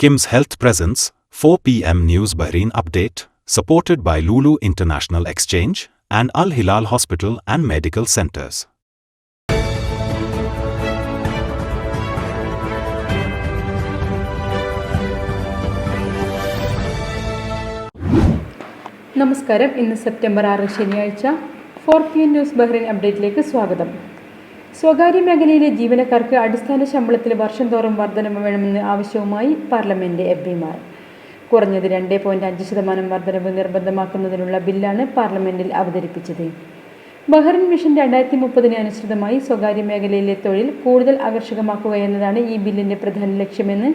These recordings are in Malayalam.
Kim's Health Presence, 4 p.m. News Bahrain Update, supported by Lulu International Exchange and Al Hilal Hospital and Medical Centers. നമസ്കാരം ഇന്ന് സെപ്റ്റംബർ ആറ് ശനിയാഴ്ച four P N news Bahrain അപ്ഡേറ്റിലേക്ക് സ്വാഗതം സ്വകാര്യ മേഖലയിലെ ജീവനക്കാർക്ക് അടിസ്ഥാന ശമ്പളത്തിൽ വർഷം തോറും വർധനവ് വേണമെന്ന് ആവശ്യവുമായി പാർലമെന്റ് എം പിമാർ. കുറഞ്ഞത് രണ്ട് പോയിന്റ് അഞ്ച് ശതമാനം വർധനവ് നിർബന്ധമാക്കുന്നതിനുള്ള ബില്ലാണ് പാർലമെന്റിൽ അവതരിപ്പിച്ചത്. ബഹ്റിൻ മിഷൻ രണ്ടായിരത്തി മുപ്പതിന് അനുസൃതമായി സ്വകാര്യ മേഖലയിലെ തൊഴിൽ കൂടുതൽ ആകർഷകമാക്കുക എന്നതാണ് ഈ ബില്ലിന്റെ പ്രധാന ലക്ഷ്യമെന്ന്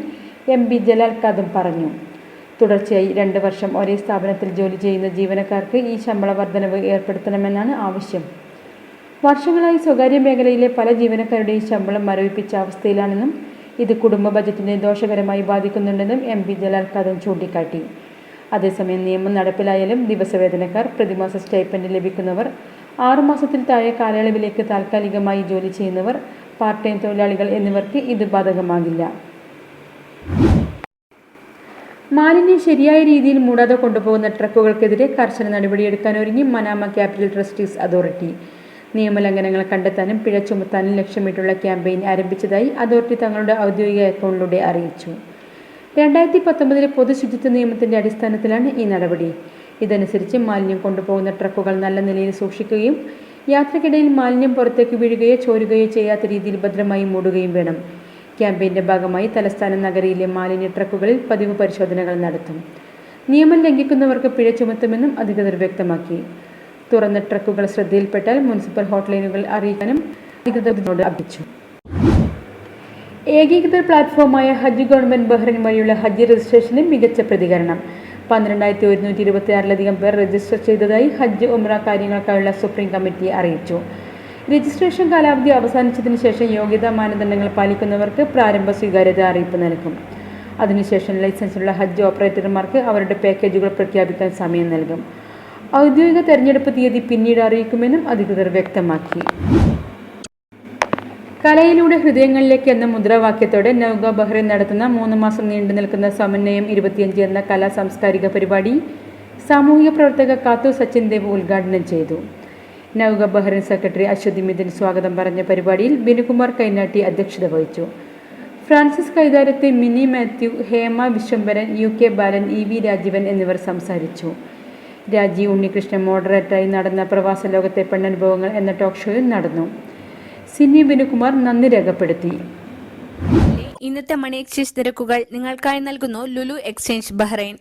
എം പി ജലാൽ കദം പറഞ്ഞു. തുടർച്ചയായി രണ്ട് വർഷം ഒരേ സ്ഥാപനത്തിൽ ജോലി ചെയ്യുന്ന ജീവനക്കാർക്ക് ഈ ശമ്പള വർധനവ് ഏർപ്പെടുത്തണമെന്നാണ് ആവശ്യം. വർഷങ്ങളായി സ്വകാര്യ മേഖലയിലെ പല ജീവനക്കാരുടെയും ശമ്പളം മരവിപ്പിച്ച അവസ്ഥയിലാണെന്നും ഇത് കുടുംബ ബജറ്റിനെ ദോഷകരമായി ബാധിക്കുന്നുണ്ടെന്നും എം പി ജലാൽ കഥം ചൂണ്ടിക്കാട്ടി. അതേസമയം നിയമം നടപ്പിലായാലും ദിവസവേതനക്കാർ പ്രതിമാസ സ്റ്റൈപ്പൻഡ് ലഭിക്കുന്നവർ ആറുമാസത്തിൽ താഴെ കാലയളവിലേക്ക് താൽക്കാലികമായി ജോലി ചെയ്യുന്നവർ പാർട്ട് ടൈം തൊഴിലാളികൾ എന്നിവർക്ക് ഇത് ബാധകമാകില്ല. മാലിന്യം ശരിയായ രീതിയിൽ മൂടാതെ കൊണ്ടുപോകുന്ന ട്രക്കുകൾക്കെതിരെ കർശന നടപടിയെടുക്കാൻ ഒരുങ്ങി മനാമ ക്യാപിറ്റൽ ട്രസ്റ്റീസ് അതോറിറ്റി. നിയമലംഘനങ്ങൾ കണ്ടെത്താനും പിഴ ചുമത്താനും ലക്ഷ്യമിട്ടുള്ള ക്യാമ്പയിൻ ആരംഭിച്ചതായി അതോറിറ്റി തങ്ങളുടെ ഔദ്യോഗിക അക്കൗണ്ടിലൂടെ അറിയിച്ചു. രണ്ടായിരത്തി പത്തൊമ്പതിലെ പൊതുശുചിത്വ നിയമത്തിന്റെ അടിസ്ഥാനത്തിലാണ് ഈ നടപടി. ഇതനുസരിച്ച് മാലിന്യം കൊണ്ടുപോകുന്ന ട്രക്കുകൾ നല്ല നിലയിൽ സൂക്ഷിക്കുകയും യാത്രക്കിടയിൽ മാലിന്യം പുറത്തേക്ക് വീഴുകയോ ചോരുകയോ ചെയ്യാത്ത രീതിയിൽ ഭദ്രമായി മൂടുകയും വേണം. ക്യാമ്പയിന്റെ ഭാഗമായി തലസ്ഥാന നഗരിയിലെ മാലിന്യ ട്രക്കുകളിൽ പതിവ് പരിശോധനകൾ നടത്തും. നിയമം ലംഘിക്കുന്നവർക്ക് പിഴ ചുമത്തുമെന്നും അധികൃതർ വ്യക്തമാക്കി. തുറന്ന ട്രക്കുകൾ ശ്രദ്ധയിൽപ്പെട്ടാൽ മുനിസിപ്പൽ ഹോട്ട്ലൈനുകൾ അറിയിക്കാനും അധികൃതരോട് അഭ്യർത്ഥിച്ചു. ഏകീകൃത പ്ലാറ്റ്ഫോമായ ഹജ്ജ് ഗവൺമെന്റ് ബഹ്റിൻ വഴിയുള്ള ഹജ്ജ് രജിസ്ട്രേഷന് മികച്ച പ്രതികരണം. പന്ത്രണ്ടായിരത്തി ഒരുന്നൂറ്റി ഇരുപത്തി ആറിലധികം പേർ രജിസ്റ്റർ ചെയ്തതായി ഹജ്ജ് ഉമ്ര കാര്യങ്ങൾക്കായുള്ള സുപ്രീം കമ്മിറ്റി അറിയിച്ചു. രജിസ്ട്രേഷൻ കാലാവധി അവസാനിച്ചതിന് ശേഷം യോഗ്യതാ മാനദണ്ഡങ്ങൾ പാലിക്കുന്നവർക്ക് പ്രാരംഭ സ്വീകാര്യത അറിയിപ്പ് നൽകും. അതിനുശേഷം ലൈസൻസുള്ള ഹജ്ജ് ഓപ്പറേറ്റർമാർക്ക് അവരുടെ പാക്കേജുകൾ പ്രഖ്യാപിക്കാൻ സമയം നൽകും. ഔദ്യോഗിക തെരഞ്ഞെടുപ്പ് തീയതി പിന്നീട് അറിയിക്കുമെന്നും അധികൃതർ വ്യക്തമാക്കി. കലയിലൂടെ ഹൃദയങ്ങളിലേക്ക് എന്ന മുദ്രാവാക്യത്തോടെ നൗഗ ബഹ്റിൻ നടത്തുന്ന മൂന്ന് മാസം നീണ്ടു നിൽക്കുന്ന സമന്വയം ഇരുപത്തിയഞ്ച് എന്ന കലാ സാംസ്കാരിക പരിപാടി സാമൂഹിക പ്രവർത്തക കാത്തു സച്ചിൻ ദേവ് ഉദ്ഘാടനം ചെയ്തു. നൗഗ ബഹ്റിൻ സെക്രട്ടറി അശ്വതി മിഥുൻ സ്വാഗതം പറഞ്ഞ പരിപാടിയിൽ ബിനുകുമാർ കൈനാട്ടി അധ്യക്ഷത വഹിച്ചു. Francis കൈതാരത്തെ Mini Mathew Hema Viswambharan U K Balan E V Rajeevan എന്നിവർ സംസാരിച്ചു. രാജീവ് ഉണ്ണികൃഷ്ണൻ മോഡറേറ്ററായി നടന്ന പ്രവാസ ലോകത്തെ പെണ്ണനുഭവങ്ങൾ എന്ന ടോക്ക് ഷോയും നടന്നു. സിനി വിനുകുമാർ നന്ദി രേഖപ്പെടുത്തി. ഇന്നത്തെ മണി എക്സ്ചേഞ്ച് നിരക്കുകൾ നിങ്ങൾക്കായി നൽകുന്നു ലുലു എക്സ്ചേഞ്ച് ബഹ്റൈൻ.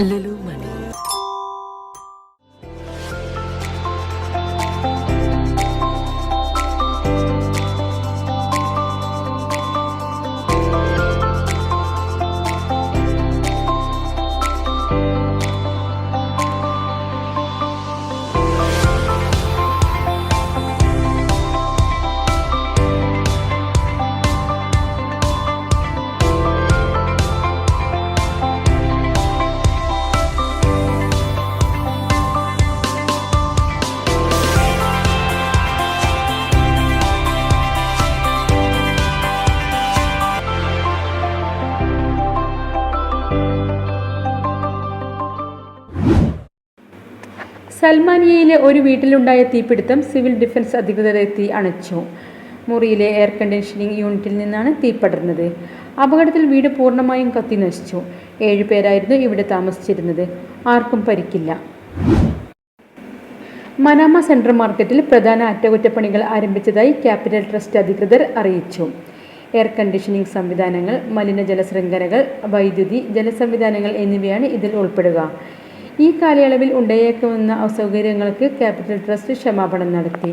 ശരിയാവും ലുലു സൽമാനിയയിലെ ഒരു വീട്ടിലുണ്ടായ തീപിടുത്തം സിവിൽ ഡിഫൻസ് അധികൃതരെ എത്തി അണച്ചു. മുറിയിലെ എയർ കണ്ടീഷനിങ് യൂണിറ്റിൽ നിന്നാണ് തീ പടർന്നത്. അപകടത്തിൽ വീട് പൂർണമായും കത്തി നശിച്ചു. ഏഴു പേരായിരുന്നു ഇവിടെ താമസിച്ചിരുന്നത്. ആർക്കും പരിക്കില്ല. മനാമ സെൻട്രൽ മാർക്കറ്റിൽ പ്രധാന അറ്റകുറ്റപ്പണികൾ ആരംഭിച്ചതായി ക്യാപിറ്റൽ ട്രസ്റ്റ് അധികൃതർ അറിയിച്ചു. എയർ കണ്ടീഷനിങ് സംവിധാനങ്ങൾ മലിനജല ശൃംഖലകൾ വൈദ്യുതി ജലസംവിധാനങ്ങൾ എന്നിവയാണ് ഇതിൽ ഉൾപ്പെടുക. ഈ കാലയളവിൽ ഉണ്ടായേക്കുമെന്ന അസൗകര്യങ്ങൾക്ക് ക്യാപിറ്റൽ ട്രസ്റ്റ് ക്ഷമാപണം നടത്തി.